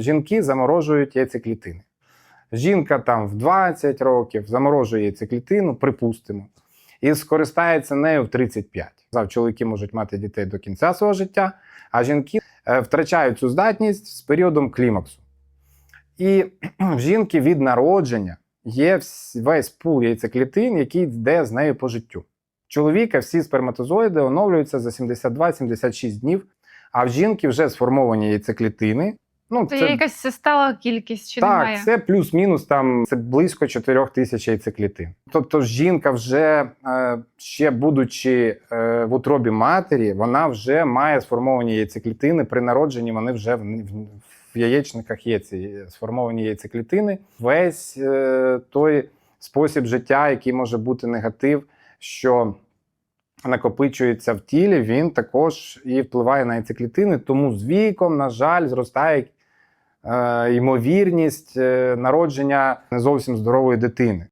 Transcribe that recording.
Жінки заморожують яйцеклітини. Жінка там в 20 років заморожує яйцеклітину, припустимо, і скористається нею в 35. Зав чоловіки можуть мати дітей до кінця свого життя, а жінки е, втрачають цю здатність з періодом клімаксу. І в жінки від народження є весь пул яйцеклітин, який йде з нею по життю. Чоловіка всі сперматозоїди оновлюються за 72-76 днів, а в жінки вже сформовані яйцеклітини. Ну, Це є якась стала кількість чи так, немає? це плюс-мінус там це близько 4 тисяч яйцеклітин. Тобто жінка вже е, ще будучи е, в утробі матері, вона вже має сформовані яйцеклітини. При народженні вони вже в, в, в яєчниках є ці сформовані яйцеклітини. Весь е, той спосіб життя, який може бути негатив, що накопичується в тілі, він також і впливає на яйцеклітини. Тому з віком, на жаль, зростає ймовірність е, народження не зовсім здорової дитини.